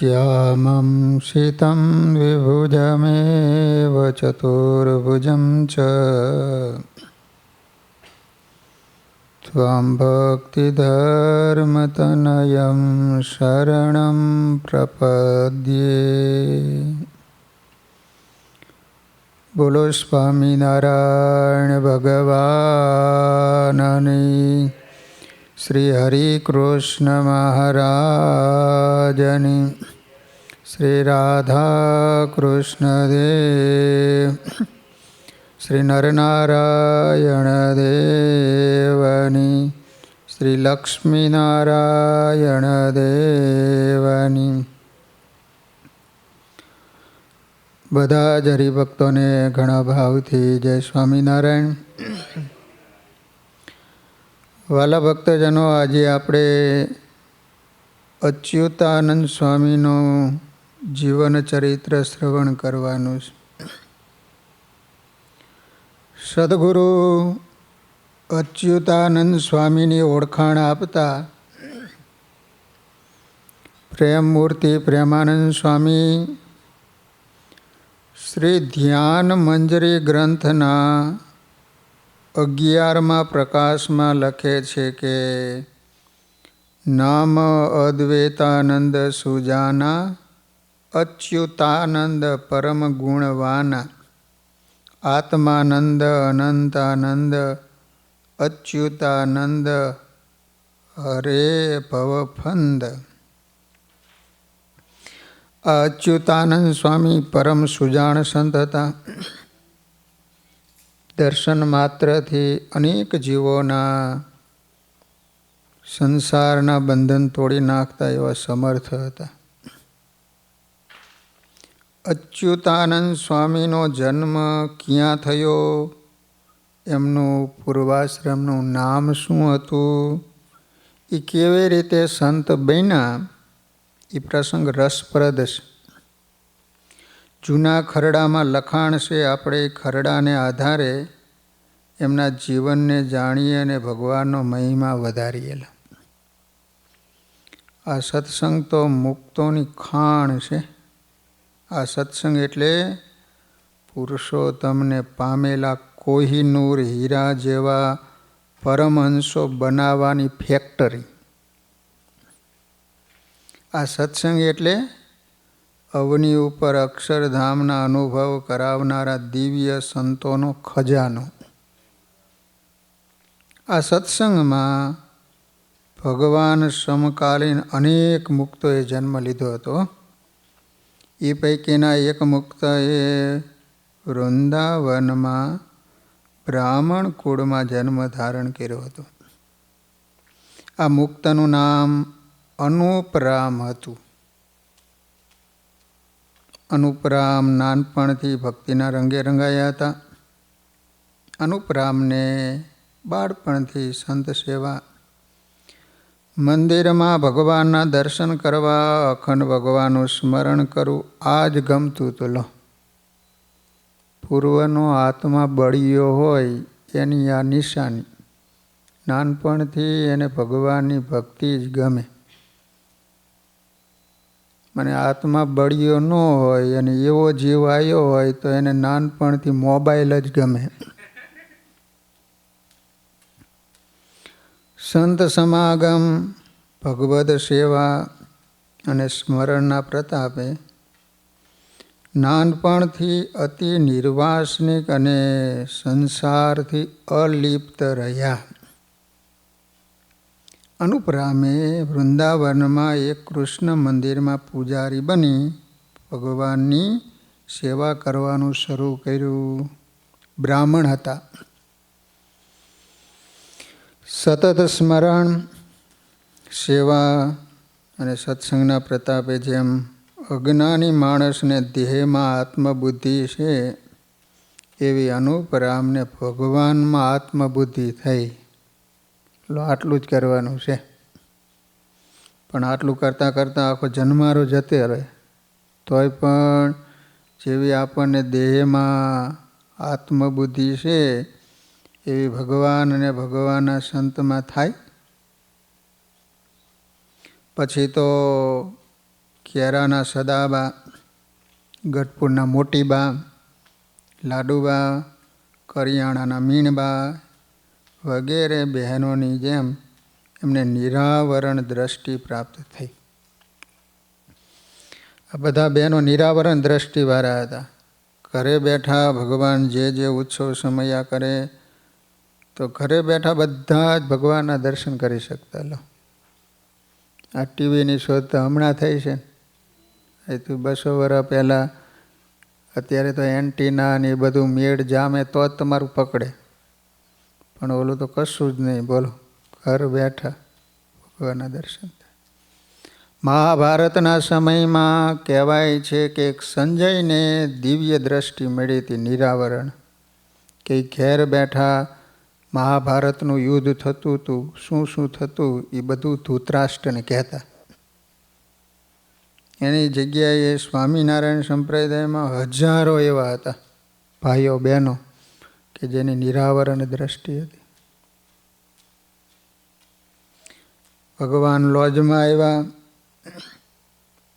श्यामं शीतं विभुजमेव चतुर्भुजं च त्वां भक्तिधर्मतनयं शरणं प्रपद्ये બોલો સ્વામિનારાયણ ભગવાનની શ્રી હરિકૃષ્ણ મહારાજની શ્રી રાધા કૃષ્ણ શ્રી નરનારાયણ દેવની શ્રી લક્ષ્મીનારાયણ દેવની બધા જ હરિભક્તોને ઘણા ભાવથી જય સ્વામિનારાયણ. વાલા ભક્તજનો, આજે આપણે અચ્યુતાનંદ સ્વામીનું જીવન ચરિત્ર શ્રવણ કરવાનું છે. સદગુરુ અચ્યુતાનંદ સ્વામીની ઓળખાણ આપતા પ્રેમમૂર્તિ પ્રેમાનંદ સ્વામી શ્રી ધ્યાન મંજરી ગ્રંથના અગિયારમાં પ્રકાશમાં લખે છે કે, નામ અદ્વૈતાનંદ સુજાના અચ્યુતાનંદ પરમ ગુણવાના આત્માનંદ અનંતાનંદ, અચ્યુતાનંદ હરે ભવફંદ આ અચ્યુતાનંદ સ્વામી પરમ સુજાણ સંત હતા. દર્શન માત્રથી અનેક જીવોના સંસારના બંધન તોડી નાખતા એવા સમર્થ હતા. અચ્યુતાનંદ સ્વામીનો જન્મ ક્યાં થયો? એમનું પૂર્વાશ્રમનું નામ શું હતું? એ કેવી રીતે સંત બન્યા? એ પ્રસંગ રસપ્રદ છે. જૂના ખરડામાં લખાણ છે, આપણે ખરડાને આધારે એમના જીવનને જાણીએ અને ભગવાનનો મહિમા વધારીએલા. આ સત્સંગ તો મુક્તોની ખાણ છે. આ સત્સંગ એટલે પુરુષોત્તમને પામેલા કોહિનૂર હીરા જેવા પરમહંસો બનાવવાની ફેક્ટરી આ સત્સંગ એટલે અવની ઉપર અક્ષરધામના અનુભવ કરાવનારા દિવ્ય સંતોનો ખજાનો. આ સત્સંગમાં ભગવાન સમકાલીન અનેક મુક્તોએ જન્મ લીધો હતો. એ પૈકીના એક મુક્તએ વૃંદાવનમાં બ્રાહ્મણ કુળમાં જન્મ ધારણ કર્યો હતો. આ મુક્તનું નામ અનુપરામ હતું. અનુપરામ નાનપણથી ભક્તિના રંગે રંગાયા હતા. અનુપરામને બાળપણથી સંત સેવા મંદિરમાં ભગવાનના દર્શન કરવા અખંડ ભગવાનનું સ્મરણ કરવું આ જ ગમતું હતું લો. પૂર્વનો આત્મા બળિયો હોય એની આ નિશાની. નાનપણથી એને ભગવાનની ભક્તિ જ ગમે. મને આત્મા બળિયો ન હોય અને એવો જીવ આવ્યો હોય તો એને નાનપણથી મોબાઈલ જ ગમે. સંત સમાગમ ભગવદ સેવા અને સ્મરણના પ્રતાપે નાનપણથી અતિ નિર્વાસનિક અને સંસારથી અલિપ્ત રહ્યા. અનુપરામે વૃંદાવનમાં એક કૃષ્ણ મંદિરમાં પૂજારી બની ભગવાનની સેવા કરવાનું શરૂ કર્યું. બ્રાહ્મણ હતા. સતત સ્મરણ, સેવા અને સત્સંગના પ્રતાપે જેમ અજ્ઞાની માણસને દેહમાં આત્મબુદ્ધિ છે, એવી અનુપરામને ભગવાનમાં આત્મબુદ્ધિ થઈ. આટલું જ કરવાનું છે. પણ આટલું કરતાં કરતાં આખો જન્મારો જતે રહે. તોય પણ જેવી આપણને દેહમાં આત્મબુદ્ધિ છે એવી ભગવાન અને ભગવાનના સંતમાં થાય. પછી તો કેરાના સદાબા, ગઢપુરના મોટીબા, લાડુબા, કરિયાણાના મીણબા વગેરે બહેનોની જેમ એમને નિરાવરણ દ્રષ્ટિ પ્રાપ્ત થઈ. આ બધા બહેનો નિરાવરણ દ્રષ્ટિવાળા હતા. ઘરે બેઠા ભગવાન જે જે ઉત્સવ સમયા કરે તો ઘરે બેઠા બધા જ ભગવાનના દર્શન કરી શકતા લો. આ ટીવીની શોધ તો હમણાં થઈ છે. એ તો બસો વર્ષ પહેલાં અત્યારે તો એન્ટીના ને એ બધું મેળ જામે તો જ તમારું પકડે. પણ ઓલું તો કશું જ નહીં, બોલો. ઘર બેઠા ભગવાનના દર્શન મહાભારતના સમયમાં કહેવાય છે કે એક સંજયને દિવ્ય દ્રષ્ટિ મળી હતી નિરાવરણ. કે ઘેર બેઠા મહાભારતનું યુદ્ધ થતું હતું, શું શું થતું, એ બધું ધૂતરાષ્ટ્રને કહેતા. એની જગ્યાએ સ્વામિનારાયણ સંપ્રદાયમાં હજારો એવા હતા, ભાઈઓ બહેનો, કે જેની નિરાવરણ દ્રષ્ટિ હતી. ભગવાન લોજમાં આવ્યા.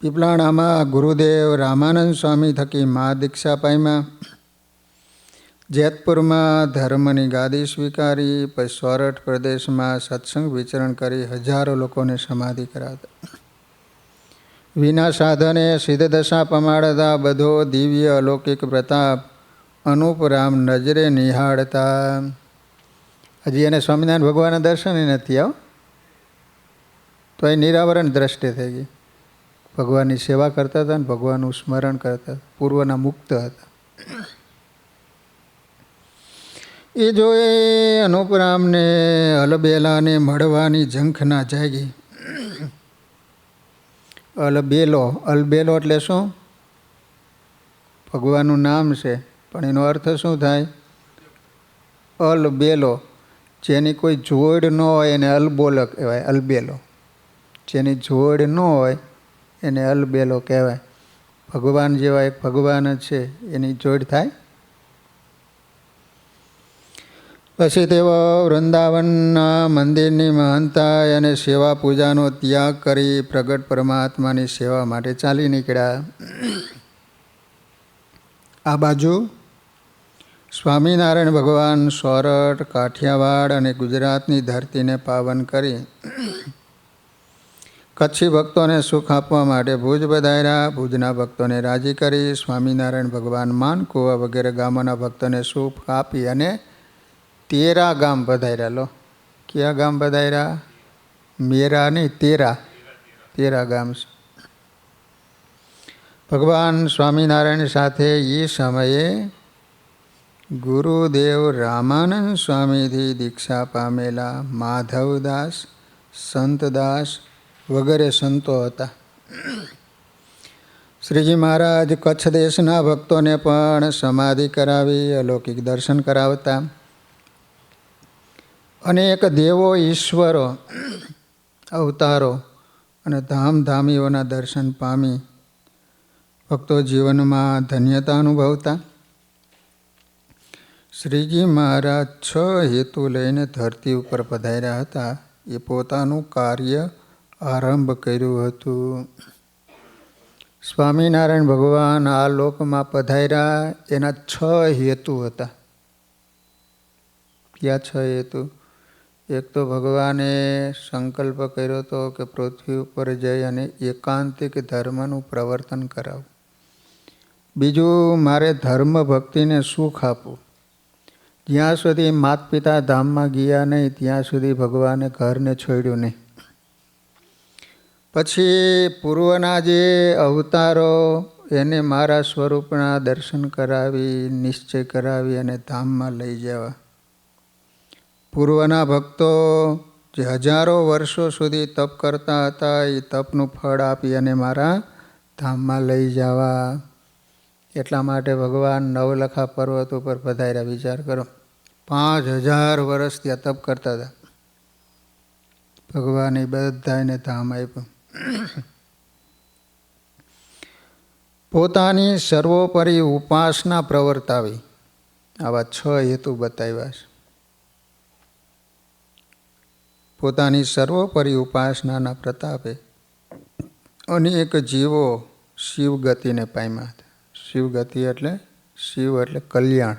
પીપળાણામાં ગુરુદેવ રામાનંદ સ્વામી થકી મા દીક્ષા પામ્યા. જેતપુરમાં ધર્મની ગાદી સ્વીકારી, પછી સોરઠ પ્રદેશમાં સત્સંગ વિચરણ કરી હજારો લોકોને સમાધિ કરાવતા વિના સાધને સિદ્ધદશા પમાડતા બધો દિવ્ય અલૌકિક પ્રતાપ અનુપરામ નજરે નિહાળતા. હજી એને સ્વામિનારાયણ ભગવાનના દર્શન નથી આવ. તો એ નિરાવરણ દ્રષ્ટિ થઈ ગઈ. ભગવાનની સેવા કરતા હતા ને ભગવાનનું સ્મરણ કરતા પૂર્વના મુક્ત હતા. એ જોએ અનુપરામને અલબેલાને મળવાની ઝંખના જાગી. અલબેલો અલબેલો એટલે શું? ભગવાનનું નામ છે, પણ એનો અર્થ શું થાય? અલબેલો, જેની કોઈ જોડ ન હોય એને અલબોલ કહેવાય, અલબેલો. જેની જોડ ન હોય એને અલબેલો કહેવાય. ભગવાન જેવા એક ભગવાન જ છે, એની જોડ થાય? પછી તેઓ વૃંદાવનના મંદિરની મહાનતા અને સેવા પૂજાનો ત્યાગ કરી પ્રગટ પરમાત્માની સેવા માટે ચાલી નીકળ્યા. આ બાજુ સ્વામિનારાયણ ભગવાન સોરઠ, કાઠિયાવાડ અને ગુજરાતની ધરતીને પાવન કરી કચ્છી ભક્તોને સુખ આપવા માટે ભુજ બધાયરા ભુજના ભક્તોને રાજી કરી. સ્વામિનારાયણ ભગવાન માનકુવા વગેરે ગામોના ભક્તોને સુખ આપી અને તેરા ગામ પધાર્યા લો. કયા ગામ પધાર્યા? મેરા નહીં, તેરા. તેરા ગામ છે. ભગવાન સ્વામિનારાયણ સાથે એ સમયે ગુરુદેવ રામાનંદ સ્વામીથી દીક્ષા પામેલા માધવદાસ, સંતદાસ વગેરે સંતો હતા. શ્રીજી મહારાજ કચ્છ દેશના ભક્તોને પણ સમાધિ કરાવી, અલૌકિક દર્શન કરાવતા. અનેક દેવો ઈશ્વરો, અવતારો અને ધામધામીઓના દર્શન પામી ભક્તો જીવનમાં ધન્યતા અનુભવતા. શ્રીજી મહારાજ છ હેતુ લઈને ધરતી ઉપર પધાર્યા હતા. એ પોતાનું કાર્ય આરંભ કર્યું હતું. સ્વામિનારાયણ ભગવાન આ લોકમાં પધાર્યા. એના છ હેતુ હતા. કયા છ હેતુ? એક તો ભગવાને સંકલ્પ કર્યો હતો કે પૃથ્વી ઉપર જઈ અને એકાંતિક ધર્મનું પ્રવર્તન કરાવું. બીજું, મારે ધર્મ ભક્તિને સુખ આપવું. જ્યાં સુધી માત પિતા ધામમાં ગયા નહીં, ત્યાં સુધી ભગવાને ઘરને છોડ્યું નહીં. પછી પૂર્વના જે અવતારો, એને મારા સ્વરૂપના દર્શન કરાવી, નિશ્ચય કરાવી અને ધામમાં લઈ જવા. પૂર્વના ભક્તો જે હજારો વર્ષો સુધી તપ કરતા હતા, એ તપનું ફળ આપી અને મારા ધામમાં લઈ જવા. એટલા માટે ભગવાન નવલખા પર્વત ઉપર પધાર્યા. વિચાર કરો, પાંચ હજાર વર્ષ ત્યાં તપ કરતા હતા. ભગવાને બધાને ધામ આપ્યું. પોતાની સર્વોપરી ઉપાસના પ્રવર્તાવી. આવા છ હેતુ બતાવ્યા છે. પોતાની સર્વોપરી ઉપાસનાના પ્રતાપે અનેક જીવો શિવ ગતિને પામ્યા હતા. શિવ ગતિ એટલે શિવ એટલે કલ્યાણ.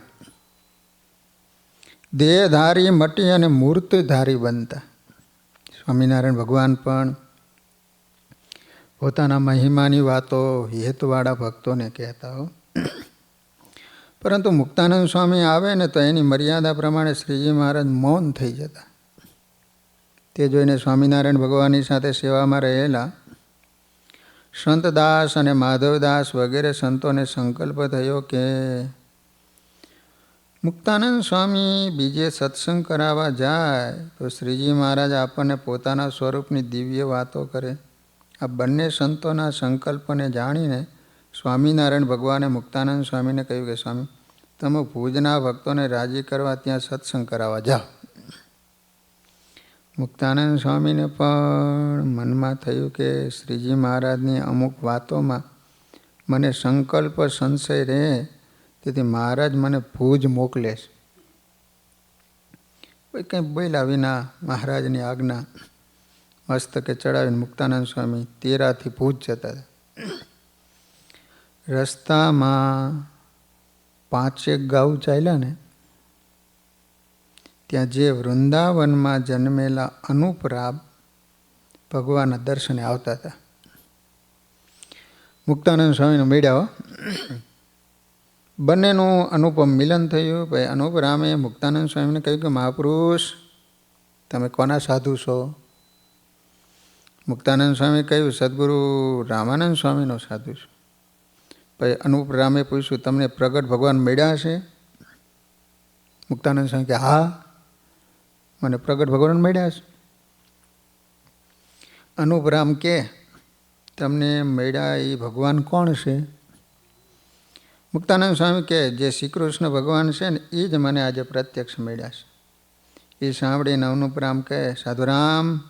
દેહધારી, મટી અને મૂર્તધારી બનતા. સ્વામિનારાયણ ભગવાન પણ પોતાના મહિમાની વાતો હેતવાળા ભક્તોને કહેતા હો. પરંતુ મુક્તાનંદ સ્વામી આવે ને તો એની મર્યાદા પ્રમાણે શ્રીજી મહારાજ મૌન થઈ જતા. તે જોઈને સ્વામિનારાયણ ભગવાનની સાથે સેવામાં રહેલા સંતદાસ અને માધવદાસ વગેરે સંતોને સંકલ્પ થયો કે મુક્તાનંદ સ્વામી બીજે સત્સંગ કરાવવા જાય તો શ્રીજી મહારાજ આપણને પોતાના સ્વરૂપની દિવ્ય વાતો કરે. આ બંને સંતોના સંકલ્પને જાણીને સ્વામિનારાયણ ભગવાને મુક્તાનંદ સ્વામીને કહ્યું કે સ્વામી, તમે ભુજના ભક્તોને રાજી કરવા ત્યાં સત્સંગ કરાવવા જાઓ. મુક્તાનંદ સ્વામીને પણ મનમાં થયું કે શ્રીજી મહારાજની અમુક વાતોમાં મને સંકલ્પ સંશય રહે તેથી મહારાજ મને ભૂજ મોકલે છે કોઈ બોલ્યા વિના મહારાજની આજ્ઞા મસ્તકે ચડાવીને મુક્તાનંદ સ્વામી તેરાથી ભૂજ જતા હતા. રસ્તામાં પાંચેક ગાઉ ચાલ્યા ને ત્યાં જે વૃંદાવનમાં જન્મેલા અનુપરાબ ભગવાનના દર્શને આવતા હતા. મુક્તાનંદ સ્વામીને મળ્યા બંનેનું અનુપમ મિલન થયું. ભાઈ અનુપરામે મુક્તાનંદ સ્વામીને કહ્યું કે, મહાપુરુષ, તમે કોના સાધુ છો? મુક્તાનંદ સ્વામી કહ્યું, સદગુરુ રામાનંદ સ્વામીનો સાધુ છું. પછી અનુપરામે પૂછ્યું, તમને પ્રગટ ભગવાન મળ્યા છે? મુક્તાનંદ સ્વામી કે, હા. મને પ્રગટ ભગવાન મળ્યા છે. અનુપરામ કે, તમને મળ્યા એ ભગવાન કોણ છે? મુક્તાનંદ સ્વામી કે, જે શ્રી કૃષ્ણ ભગવાન છે ને, એ જ મને આજે પ્રત્યક્ષ મળ્યા છે. એ સાંભળીને અનુપરામ કહે સાધુરામ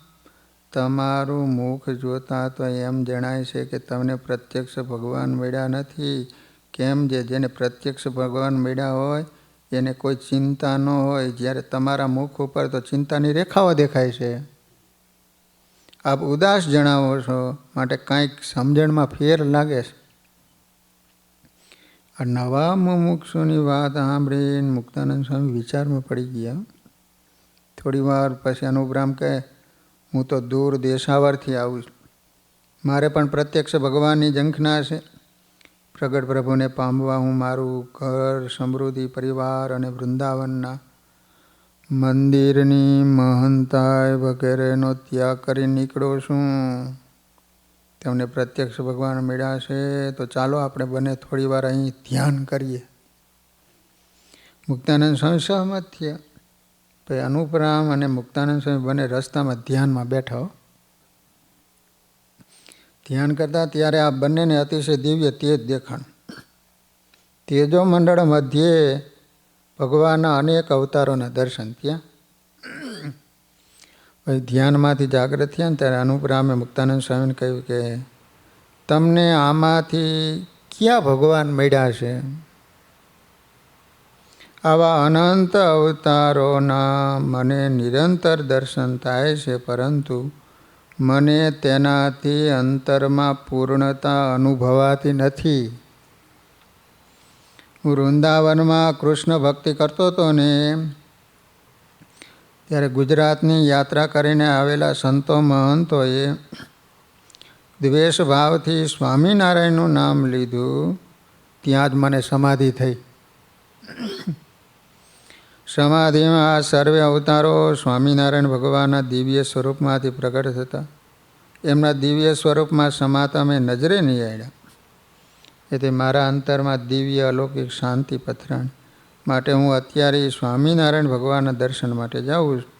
તમારું મુખ જોતા તો એમ જણાય છે કે તમને પ્રત્યક્ષ ભગવાન મળ્યા નથી. કેમ જે જેને પ્રત્યક્ષ ભગવાન મળ્યા હોય એને કોઈ ચિંતા ન હોય, જ્યારે તમારા મુખ ઉપર તો ચિંતાની રેખાઓ દેખાય છે. આપ ઉદાસ જણાવો છો, માટે કાંઈક સમજણમાં ફેર લાગે છે. નવા મુમુક્ષુની વાત સાંભળીને મુક્તાનંદ સ્વામી વિચારમાં પડી ગયા. થોડી વાર પછી અનુગ્રામ કહે, હું તો દૂર દેશાવરથી આવું છું. મારે પણ પ્રત્યક્ષ ભગવાનની ઝંખના છે. પ્રગટ પ્રભુને પામવા હું મારું ઘર, સમૃદ્ધિ, પરિવાર અને વૃંદાવનના મંદિરની મહંતાય વગેરેનો ત્યાગ કરી નીકળો છું. તમને પ્રત્યક્ષ ભગવાન મળ્યા છે. તો ચાલો આપણે બંને થોડી વાર અહીં ધ્યાન કરીએ. મુક્તાનંદ સ્વામી સહમત થયા. પછી અનુપરામ અને મુક્તાનંદ સ્વામી બંને રસ્તામાં ધ્યાનમાં બેઠા ધ્યાન કરતા ત્યારે આ બંનેને અતિશય દિવ્ય તેજ દેખાણ. તેજો મંડળ મધ્યે ભગવાનના અનેક અવતારોના દર્શન થયા. પછી ધ્યાનમાંથી જાગૃત થયા ને ત્યારે અનુપરામે મુક્તાનંદ સ્વામીને કહ્યું કે, તમને આમાંથી ક્યાં ભગવાન મળ્યા છે? આવા અનંત અવતારોના મને નિરંતર દર્શન થાય છે, પરંતુ મને તેનાથી અંતરમાં પૂર્ણતા અનુભવાતી નથી. હું વૃંદાવનમાં કૃષ્ણ ભક્તિ કરતો હતો ને, ત્યારે ગુજરાતની યાત્રા કરીને આવેલા સંતો મહંતોએ દ્વેષ ભાવથી સ્વામિનારાયણનું નામ લીધું. ત્યાં જ મને સમાધિ થઈ. સમાધિમાં આ સર્વે અવતારો સ્વામિનારાયણ ભગવાનના દિવ્ય સ્વરૂપમાંથી પ્રગટ થતા. એમના દિવ્ય સ્વરૂપમાં સમાતા મેં નજરે નહીં આવ્યા એથી મારા અંતરમાં દિવ્ય અલૌકિક શાંતિ પથરાણ. માટે હું અત્યારે સ્વામિનારાયણ ભગવાનના દર્શન માટે જાઉં છું.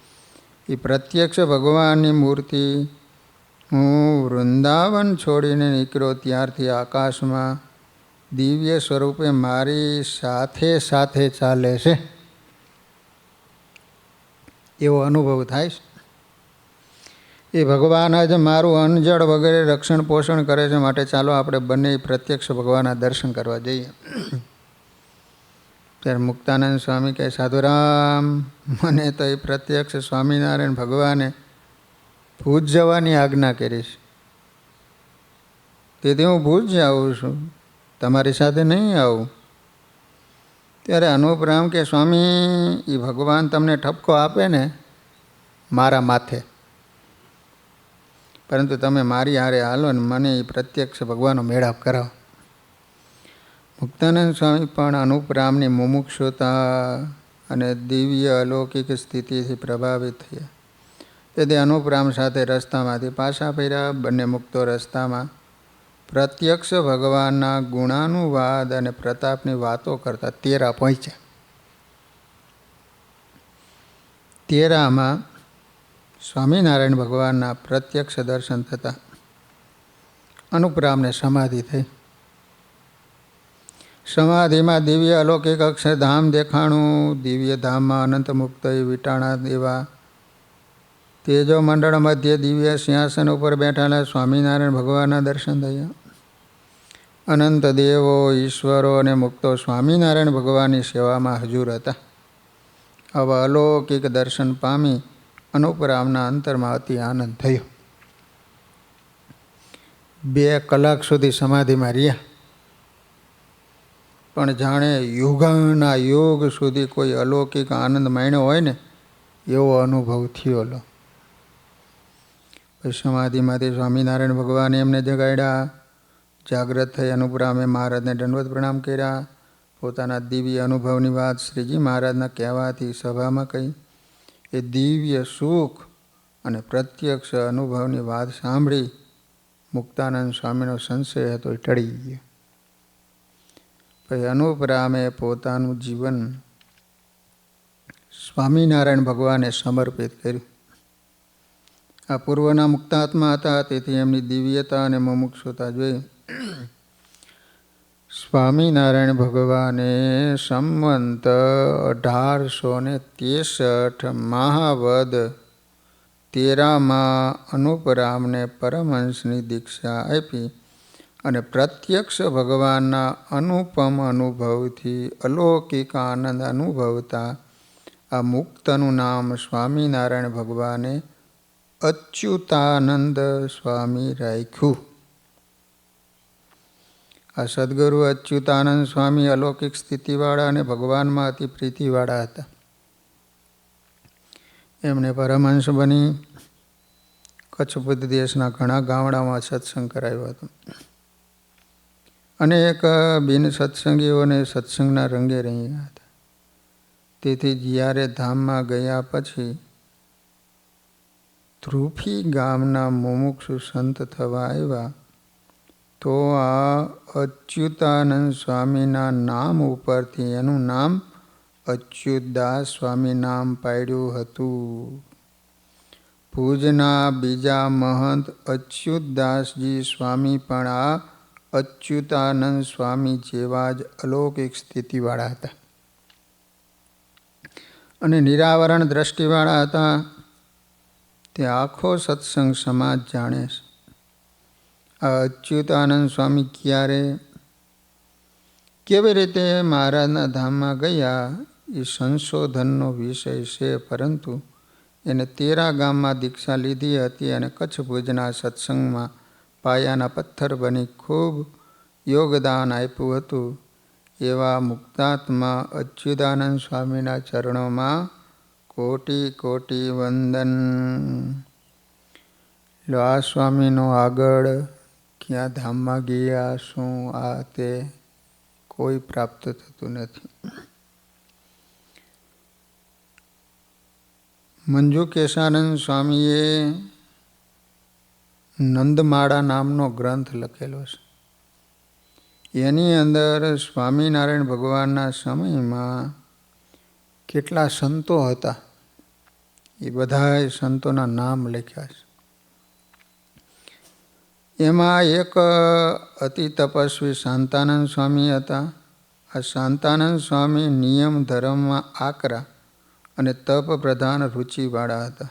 એ પ્રત્યક્ષ ભગવાનની મૂર્તિ હું વૃંદાવન છોડીને નીકળ્યો ત્યારથી આકાશમાં દિવ્ય સ્વરૂપે મારી સાથે સાથે ચાલે છે. એવો અનુભવ થાય છે. એ ભગવાન જ મારું અનજળ વગેરે રક્ષણ પોષણ કરે છે માટે ચાલો આપણે બંને પ્રત્યક્ષ ભગવાનના દર્શન કરવા જઈએ. ત્યારે મુક્તાનંદ સ્વામી કહે, સાધુરામ, મને તો એ પ્રત્યક્ષ સ્વામિનારાયણ ભગવાને ભૂજ જવાની આજ્ઞા કરી છે. તેથી હું ભૂજ આવું છું. તમારી સાથે નહીં આવું. ત્યારે અનુપરામ કે, સ્વામી, એ ભગવાન તમને ઠપકો આપે ને મારા માથે. પરંતુ તમે મારી હારે હાલો ને મને એ પ્રત્યક્ષ ભગવાનનો મેળાપ કરાવો. મુક્તાનંદ સ્વામી પણ અનુપરામની મુમુક્ષુતા અને દિવ્ય અલૌકિક સ્થિતિથી પ્રભાવિત થયા. તેથી અનુપરામ સાથે રસ્તામાંથી પાછા ફર્યા, બંને મુક્તો રસ્તામાં પ્રત્યક્ષ ભગવાનના ગુણાનુવાદ અને પ્રતાપની વાતો કરતા તેરા પહોંચ્યા. તેરામાં સ્વામિનારાયણ ભગવાનના પ્રત્યક્ષ દર્શન થતાં અનુપરામને સમાધિ થઈ. સમાધિમાં દિવ્ય અલૌકિક અક્ષરધામ દેખાણું, દિવ્ય ધામમાં અનંત મુક્ત વિટાણા દેવા તેજો મંડળ મધ્ય દિવ્ય સિંહાસન ઉપર બેઠેલા સ્વામિનારાયણ ભગવાનના દર્શન થયા. અનંત દેવો, ઈશ્વરો અને મુક્તો સ્વામિનારાયણ ભગવાનની સેવામાં હજુર હતા. આવા અલૌકિક દર્શન પામી અનુપરામના અંતરમાં અતિ આનંદ થયો. બે કલાક સુધી સમાધિમાં રહ્યા. પણ જાણે યુગના યુગ સુધી કોઈ અલૌકિક આનંદ માણ્યો હોય ને, એવો અનુભવ થયો લો સમાધિમાંથી સ્વામિનારાયણ ભગવાને એમને જગાડ્યા. જાગ્રત થઈ અનુપરામે મહારાજને દંડવત પ્રણામ કર્યા. પોતાના દિવ્ય અનુભવની વાત શ્રીજી મહારાજના કહેવાથી સભામાં કહી, એ દિવ્ય સુખ અને પ્રત્યક્ષ અનુભવની વાત સાંભળી મુક્તાનંદ સ્વામીનો સંશય હતો એ ટળી ગયો. પછી અનુપરામે પોતાનું જીવન સ્વામિનારાયણ ભગવાને સમર્પિત કર્યું. આ પૂર્વના મુક્તાત્મા હતા, તેથી એમની દિવ્યતા અને મુમુક્ષુતા જોઈ. સ્વામિનારાયણ ભગવાને સંવંત અઢારસો ને ત્રેસઠ મહાવદ તેરામાં અનુપરામને પરમહંસની દીક્ષા આપી અને પ્રત્યક્ષ ભગવાનના અનુપમ અનુભવથી અલૌકિક આનંદ અનુભવતા આ મુક્તનું નામ સ્વામિનારાયણ ભગવાને અચ્યુતાનંદ સ્વામી રાખ્યું. આ સદગુરુ અચ્યુતાનંદ સ્વામી અલૌકિક સ્થિતિવાળા અને ભગવાનમાં અતિ પ્રીતિવાળા હતા. એમને પરમહંસ બની કચ્છ બુદ્ધ દેશના ઘણા ગામડામાં સત્સંગ કરાયો હતો. અનેક બિન સત્સંગીઓને સત્સંગના રંગે રહ્યા હતા. તેથી જ્યારે ધામમાં ગયા પછી ધ્રુફી ગામના મુમુક્ષુ સંત થવા આવ્યા. તો આ અચ્યુતાનંદ સ્વામીના નામ ઉપરથી એનું નામ અચ્યુતદાસ સ્વામી નામ પાડ્યું હતું. ભુજના બીજા મહંત અચ્યુતદાસજી સ્વામી પણ આ અચ્યુતાનંદ સ્વામી જેવા જ અલૌકિક સ્થિતિવાળા હતા. અને નિરાવરણ દ્રષ્ટિવાળા હતા. તે આખો સત્સંગ સમાજ જાણે છે. આ અચ્યુતાનંદ સ્વામી ક્યારે, કેવી રીતે મહારાજના ધામમાં ગયા, એ સંશોધનનો વિષય છે, પરંતુ એને તેરા ગામમાં દીક્ષા લીધી હતી અને કચ્છ ભુજના સત્સંગમાં પાયાના પથ્થર બની ખૂબ યોગદાન આપ્યું હતું. એવા મુક્તાત્મા અચ્યુતાનંદ સ્વામીના ચરણોમાં કોટી કોટી વંદન. લો આ સ્વામીનો આગળ, ક્યાં ધામમાં ગયા શું આ તે કોઈ પ્રાપ્ત થતું નથી. મંજુ કેશાનંદ સ્વામીએ નંદમાળા નામનો ગ્રંથ લખેલો છે. એની અંદર સ્વામિનારાયણ ભગવાનના સમયમાં કેટલા સંતો હતા? એ બધા સંતોના નામ લખ્યા છે. એમાં એક અતિ તપસ્વી શાંતાનંદ સ્વામી હતા. આ શાંતાનંદ સ્વામી નિયમ ધર્મમાં આકરા અને તપ પ્રધાન રુચિવાળા હતા.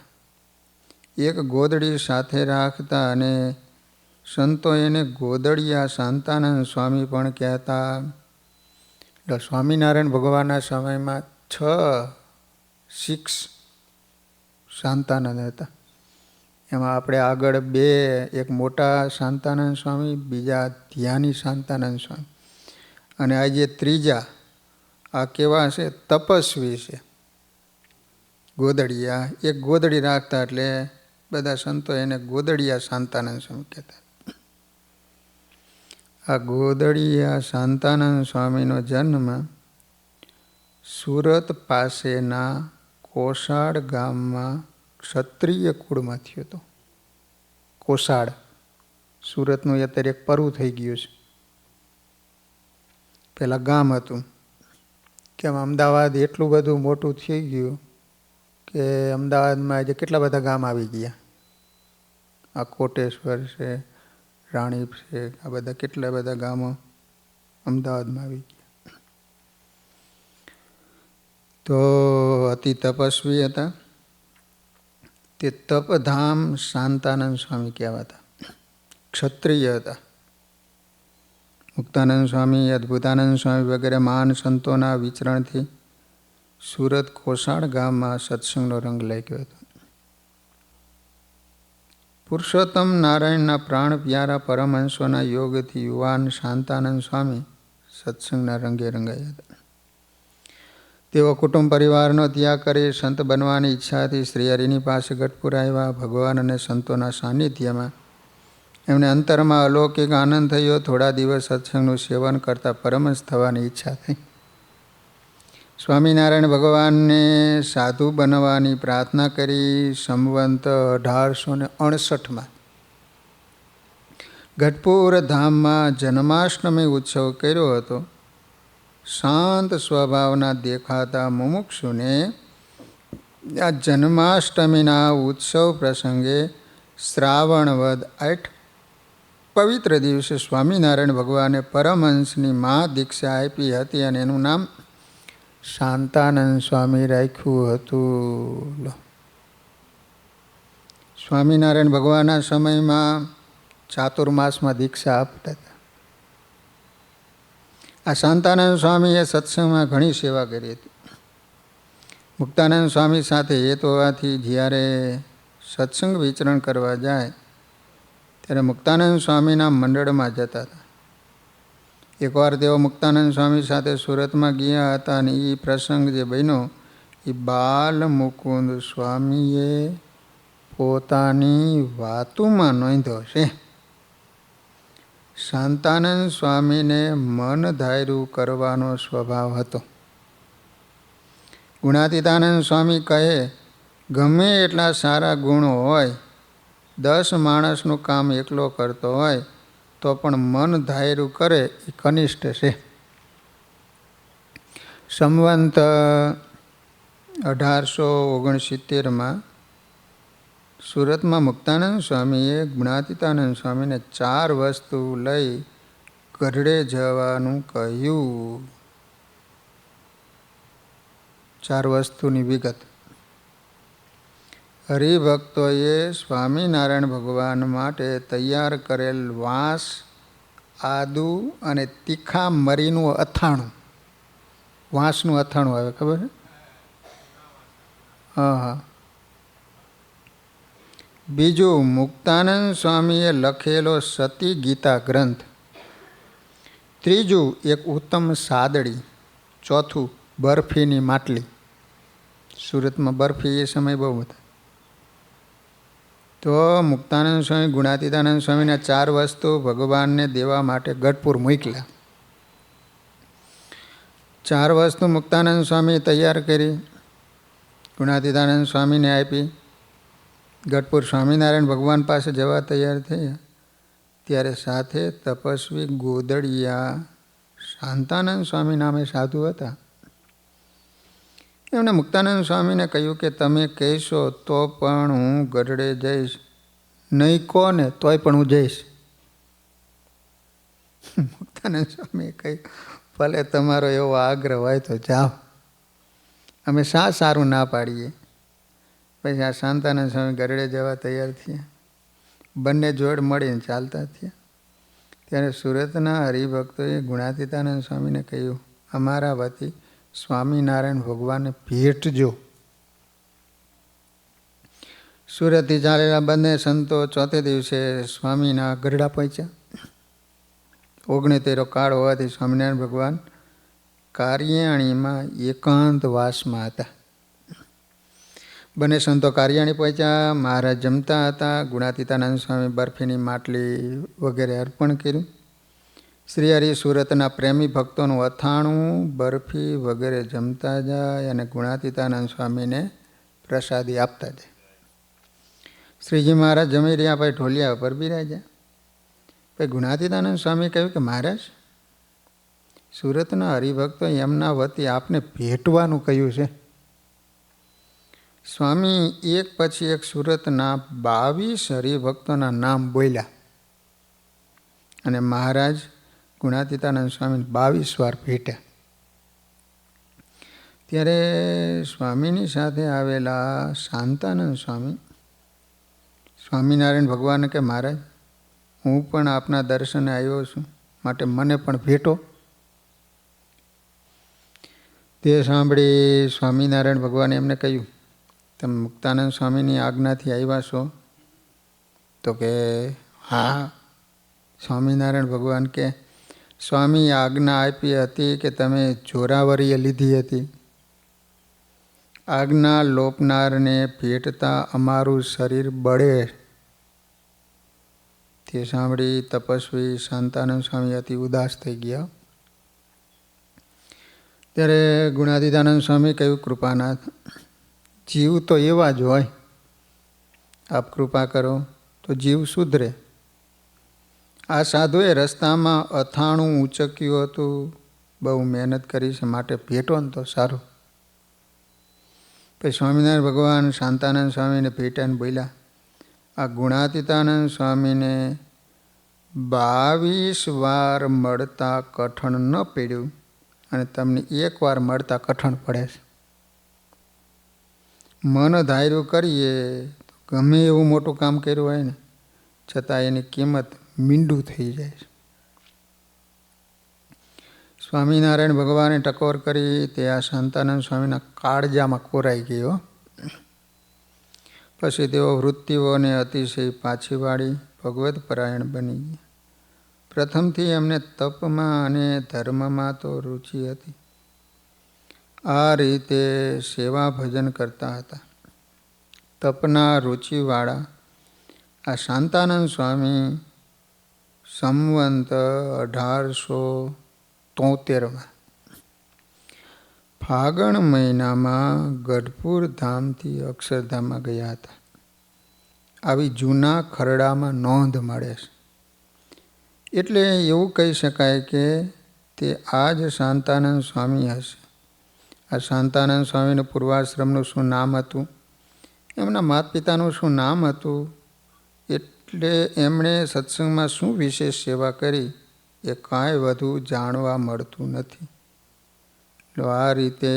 એક ગોદડી સાથે રાખતા અને સંતો એને ગોદડિયા શાંતાનંદ સ્વામી પણ કહેતા સ્વામિનારાયણ ભગવાનના સમયમાં છ સિક્સ શાંતાનંદ હતા. એમાં આપણે આગળ બે, એક મોટા શાંતાનંદ સ્વામી, બીજા ધ્યાની શાંતાનંદ સ્વામી. અને આ જે ત્રીજા, આ કેવા છે? તપસ્વી છે. ગોદડિયા એક ગોદડી રાખતા એટલે બધા સંતો એને ગોદડિયા શાંતાનંદ સ્વામી કહેતા. આ ગોદડિયા શાંતાનંદ સ્વામીનો જન્મ સુરત પાસેના કોસાડ ગામમાં ક્ષત્રિય કુળમાં થયો હતો. કોસાડ સુરતનું અત્યારે એક પરવું થઈ ગયું છે. પહેલાં ગામ હતું. કેમ અમદાવાદ એટલું બધું મોટું થઈ ગયું કે અમદાવાદમાં આજે કેટલા બધા ગામ આવી ગયા. આ કોટેશ્વર છે, રાણીપ છે, આ બધા કેટલા બધા ગામો અમદાવાદમાં આવી ગયા તો અતિ તપસ્વી હતા. તે તપધામ શાંતાનંદ સ્વામી કહેવાતા. ક્ષત્રિય હતા. મુક્તાનંદ સ્વામી, અદ્ભુતાનંદ સ્વામી વગેરે મહાન સંતોના વિચરણથી સુરત કોસાડ ગામમાં સત્સંગનો રંગ લાગ્યો હતો. પુરુષોત્તમ નારાયણના પ્રાણ પ્યારા પરમહંસોના યોગથી યુવાન શાંતાનંદ સ્વામી સત્સંગના રંગે રંગાયા હતા. તેઓ કુટુંબ પરિવારનો ત્યાગ કરી સંત બનવાની ઈચ્છાથી શ્રીહરિની પાસે ગઢપુર આવ્યા. ભગવાન અને સંતોના સાનિધ્યમાં એમને અંતરમાં અલૌકિક આનંદ થયો. થોડા દિવસ સત્સંગનું સેવન કરતાં પરમહંસ થવાની ઈચ્છા થઈ. સ્વામિનારાયણ ભગવાનને સાધુ બનવાની પ્રાર્થના કરી. સંવંત અઢારસો ને અડસઠમાં ગઢપુર ધામમાં જન્માષ્ટમી ઉત્સવ કર્યો હતો. શાંત સ્વભાવના દેખાતા મુમુક્ષુને આ જન્માષ્ટમીના ઉત્સવ પ્રસંગે શ્રાવણવદ આઠ પવિત્ર દિવસે સ્વામિનારાયણ ભગવાને પરમહંસની મા દીક્ષા આપી હતી અને એનું નામ શાંતાનંદ સ્વામી રાખ્યું હતું. સ્વામિનારાયણ ભગવાનના સમયમાં ચાતુર્માસમાં દીક્ષા આપતા આ શાંતાનંદ સ્વામીએ સત્સંગમાં ઘણી સેવા કરી હતી. મુક્તાનંદ સ્વામી સાથે હેત હોવાથી જ્યારે સત્સંગ વિચરણ કરવા જાય, ત્યારે મુક્તાનંદ સ્વામીના મંડળમાં જતા હતા. એકવાર તેઓ મુક્તાનંદ સ્વામી સાથે સુરતમાં ગયા હતા અને એ પ્રસંગ જે બન્યો એ બાલ મુકુંદ સ્વામીએ પોતાની વાતુમાં નોંધ્યો છે. શાંતાનંદ સ્વામીને મન ધાર્યું કરવાનો સ્વભાવ હતો. ગુણાતીતાનંદ સ્વામી કહે, ગમે એટલા સારા ગુણો હોય, દસ માણસનું કામ એકલો કરતો હોય, તો પણ મન ધાર્યું કરે એ કનિષ્ઠ છે. સંવંત અઢારસો ઓગણસિત્તેરમાં સુરતમાં મુક્તાનંદ સ્વામીએ જ્ઞાતિતાનંદ સ્વામીને ચાર વસ્તુ લઈ ગઢડે જવાનું કહ્યું. ચાર વસ્તુની વિગત. હરિભક્તોએ સ્વામિનારાયણ ભગવાન માટે તૈયાર કરેલ વાંસ, આદુ અને તીખા મરીનું અથાણું. વાંસનું અથાણું આવે, ખબર છે? હા હા. બીજું મુક્તાનંદ સ્વામીએ લખેલો સતી ગીતા ગ્રંથ. ત્રીજું એક ઉત્તમ સાદડી. ચોથું બરફીની માટલી. સુરતમાં બરફી એ સમય બહુ હતા. તો મુક્તાનંદ સ્વામી, ગુણાતીતાનંદ સ્વામીના ચાર વસ્તુ ભગવાનને દેવા માટે ગઢપુર મૂક્યા. ચાર વસ્તુ મુક્તાનંદ સ્વામી તૈયાર કરી, ગુણાતીતાનંદ સ્વામીને આપી ગઢપુર સ્વામિનારાયણ ભગવાન પાસે જવા તૈયાર થયા. ત્યારે સાથે તપસ્વી ગોદડિયા શાંતાનંદ સ્વામી નામે સાધુ હતા. એમણે મુક્તાનંદ સ્વામીને કહ્યું કે, તમે કહેશો તો પણ હું ગઢડે જઈશ. નહીં કહો ને તોય પણ હું જઈશ. મુક્તાનંદ સ્વામીએ કહ્યું, ભલે તમારો એવો આગ્રહ હોય તો જાઓ. અમે શા સારું ના પાડીએ? પછી આ શાંતાનંદ સ્વામી ગરડે જવા તૈયાર થયા. બંને જોડ મળીને ચાલતા થયા. ત્યારે સુરતના હરિભક્તોએ ગુણાતીતાનંદ સ્વામીને કહ્યું, અમારા વતી સ્વામિનારાયણ ભગવાનને ભેટજો સુરતથી ચાલેલા બંને સંતો ચોથે દિવસે સ્વામીના ગરડા પહોંચ્યા. ઓગણતેરો કાળ હોવાથી સ્વામિનારાયણ ભગવાન કાર્યાણીમાં એકાંત વાસમાં હતા. બંને સંતો કાર્યાણી પહોંચ્યા, મહારાજ જમતા હતા, ગુણાતીતાનંદ સ્વામી બરફીની માટલી વગેરે અર્પણ કર્યું. શ્રી હરિ સુરતના પ્રેમી ભક્તોનું અથાણું, બરફી વગેરે જમતા જાય અને ગુણાતીતાનંદ સ્વામીને પ્રસાદી આપતા જાય. શ્રીજી મહારાજ જમી રહ્યા, પછી ઢોલિયા પર બિરાજ્યા. પછી ગુણાતીતાનંદ સ્વામી કહ્યું કે મહારાજ, સુરતના હરિભક્તો એમના વતી આપને ભેટવાનું કહ્યું છે. સ્વામી એક પછી એક સુરતના બાવીસ હરિભક્તોના નામ બોલ્યા. અને મહારાજ ગુણાતીતાનંદ સ્વામી બાવીસ વાર ભેટ્યા. ત્યારે સ્વામીની સાથે આવેલા શાંતાનંદ સ્વામી, સ્વામિનારાયણ ભગવાન કે મહારાજ, હું પણ આપના દર્શને આવ્યો છું, માટે મને પણ ભેટો. તે સાંભળી સ્વામિનારાયણ ભગવાને એમને કહ્યું તમે મુક્તાનંદ સ્વામીની આજ્ઞાથી આવ્યા છો, તો કે હા, સ્વામિનારાયણ ભગવાન કે, સ્વામી આજ્ઞા આપી હતી કે તમે જોરાવરીએ લીધી હતી. આજ્ઞા લોપનારને ભેટતા અમારું શરીર બળે. તે સાંભળી તપસ્વી શાંતાનંદ સ્વામી અતિ ઉદાસ થઈ ગયા. ત્યારે ગુણાદિદાનંદ સ્વામી કહ્યું, કૃપાનાથ જીવ તો એવા જ હોય. આપ કૃપા કરો તો જીવ સુધરે. આ સાધુએ રસ્તામાં અથાણું ઊંચક્યું હતું. બહુ મહેનત કરી છે માટે ભેટો ને તો સારું. પછી સ્વામિનારાયણ ભગવાન શાંતાનંદ સ્વામીને ભેટાને બોલ્યા, આ ગુણાતીતાનંદ સ્વામીને બાવીસ વાર મળતા કઠણ ન પીડ્યું અને તમને એક વાર મળતા કઠણ પડે છે. મન ધાર્યું કરીએ ગમે એવું મોટું કામ કર્યું હોય ને, છતાં એની કિંમત મીંડું થઈ જાય છે. સ્વામિનારાયણ ભગવાને ટકોર કરી, તે આ શાંતાનંદ સ્વામીના કાળજામાં કોરાઈ ગયો. પછી તેઓ વૃત્તિઓને અતિશય પાછી વાળી ભગવત પરાયણ બની ગયા. પ્રથમથી એમને તપમાં અને ધર્મમાં તો રુચિ હતી. આ રીતે સેવા ભજન કરતા હતા. તપના રુચિવાળા આ શાંતાનંદ સ્વામી સંવંત અઢારસો તોતેરમાં ફાગણ મહિનામાં ગઢપુર ધામથી અક્ષરધામમાં ગયા હતા. આવી જૂના ખરડામાં નોંધ મળે છે. એટલે એવું કહી શકાય કે તે આ જ શાંતાનંદ સ્વામી હશે. આ શાંતાનંદ સ્વામીનું પૂર્વાશ્રમનું શું નામ હતું? એમના માતા પિતાનું શું નામ હતું? એટલે એમણે સત્સંગમાં શું વિશેષ સેવા કરી? એ કાંઈ વધુ જાણવા મળતું નથી. તો આ રીતે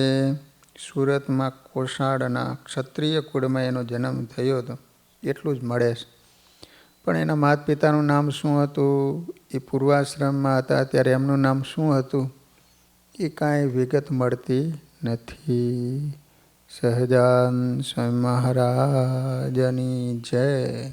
સુરતમાં કોષાડના ક્ષત્રિય કુળમાં એનો જન્મ થયો હતો. એટલું જ મળે છે. પણ એના માતા પિતાનું નામ શું હતું? એ પૂર્વાશ્રમમાં હતા ત્યારે એમનું નામ શું હતું? એ કાંઈ વિગત મળતી નથી. સહજાન સ્વામી મહારાજની જય.